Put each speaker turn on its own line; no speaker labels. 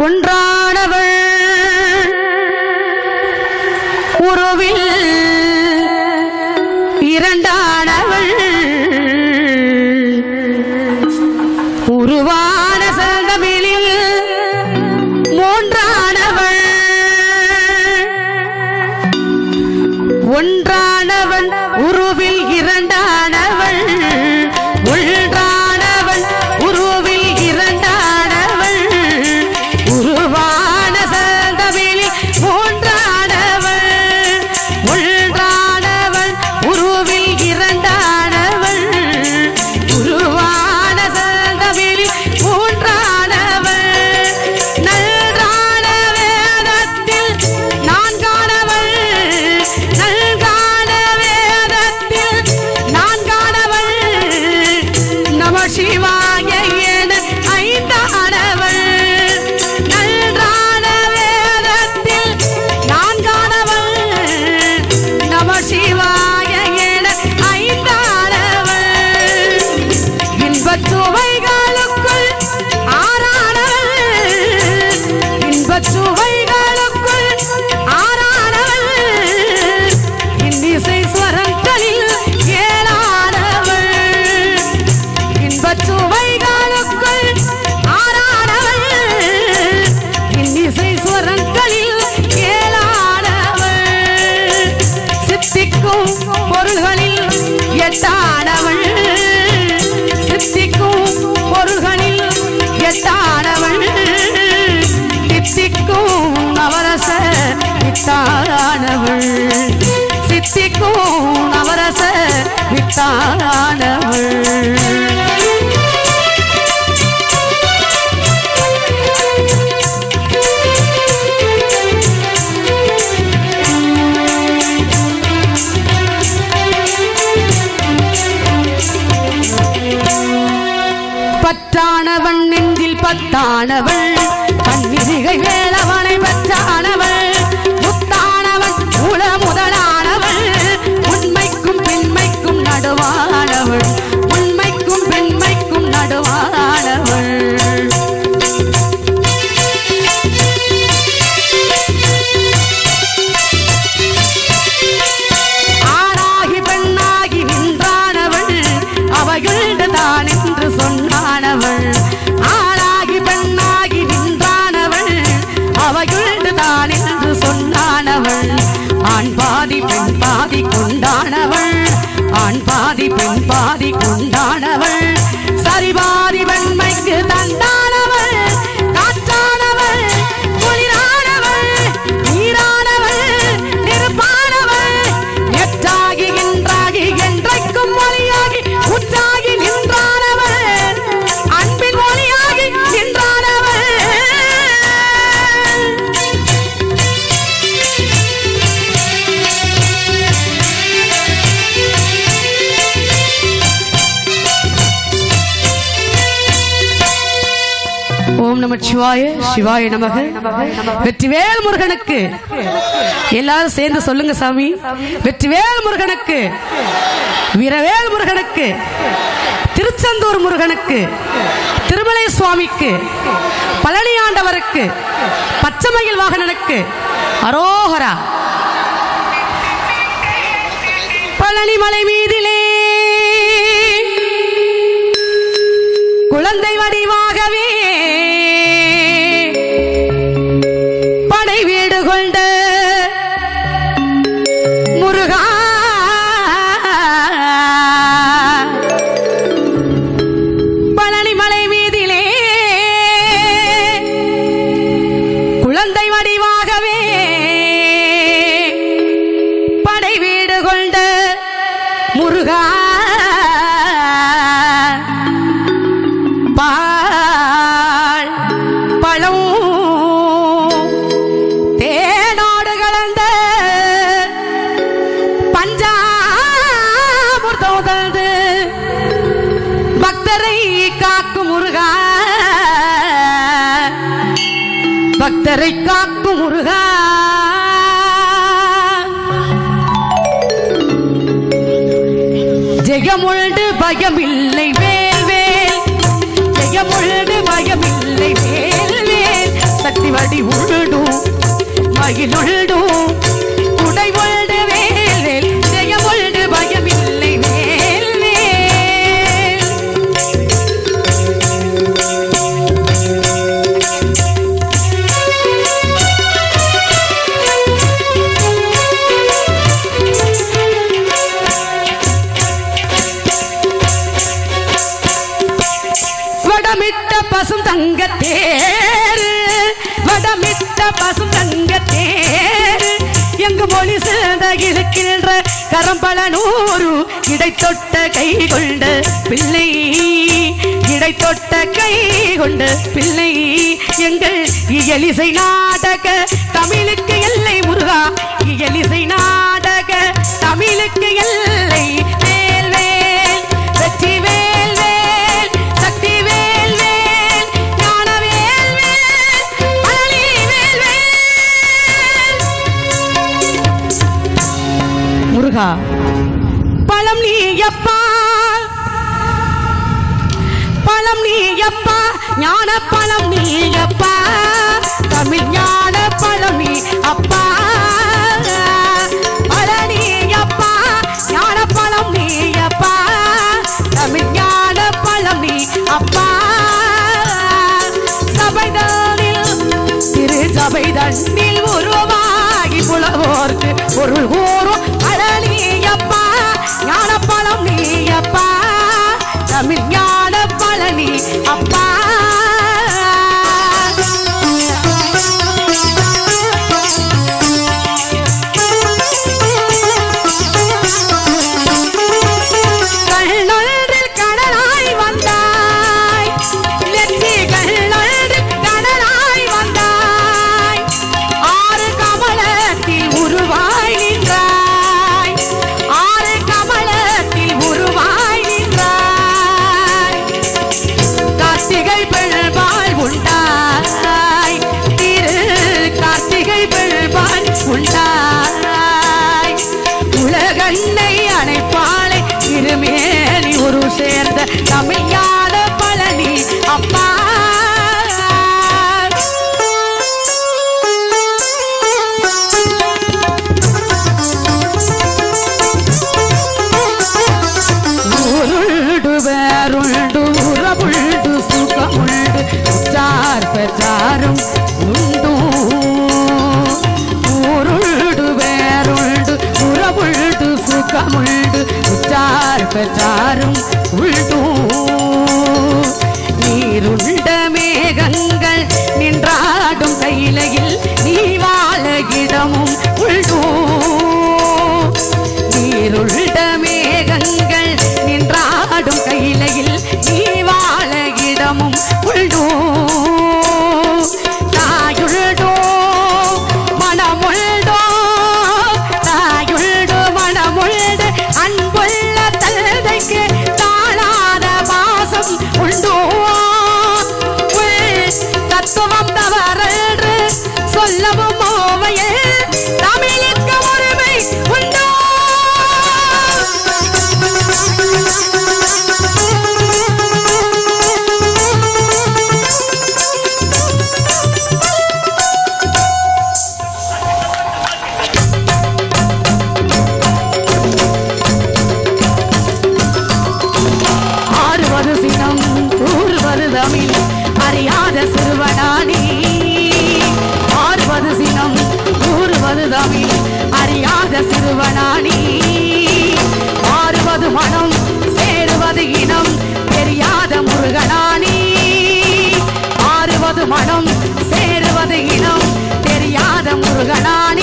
ஒன்றானவள். உறவில் நம பற்றானவன் நெஞ்சில் பத்தானவள் பன்னிரிகை சொன்னானவள் ஆண் பாதி பெண் பாதி ஓம் நம சிவாய சிவாய நமக. வெற்றிவேல் முருகனுக்கு. எல்லாரும் சேர்ந்து சொல்லுங்க சாமி. வெற்றிவேல் முருகனுக்கு. வீரவேல் முருகனுக்கு. திருச்செந்தூர் முருகனுக்கு. திருமலை சுவாமிக்கு பழனி ஆண்டவருக்கு பச்சைமயில் வாகனனுக்கு. அரோகரா. பழனி மலை மீதிலே. குழந்தை வடிவா முருகா பால் பழம் தேனோடு கலந்த பஞ்சாமிர்தம் பக்தரை காக்கும் முருகா. பக்தரை காக்கும் முருகா. ஜெகமுழு பயமில்லை வேல் வேல். ஜெகமுழு பயமில்லை வேல் வேல். சக்தி வடி உருடும் மயிலுள்டும் தரம் பல நூறு இடைத்தொட்ட கை கொண்ட பிள்ளை. இடைத்தொட்ட கை கொண்ட பிள்ளை. எங்கள் இயலிசை நாடக தமிழுக்கு எல்லை முருகா. இயலிசை நாடக தமிழுக்கு எல்லை நீயப்பா. பழம் நீயப்பா ஞான பழம் நீயப்பா. கமுழ்டு உற்றார் பெற்றாரும் உள்தூர் நீருண்ட மேகங்கள் நின்றாடும் கையிலையில் நீ வாழ இடமும் உள்தூர் நீருண்ட மருதவி அறியாத சிறுவனானி. மாறுவது மனம் சேருவது இனம் தெரியாத முருகனானி. மாறுவது மனம் சேருவது இனம் தெரியாத முருகனானி.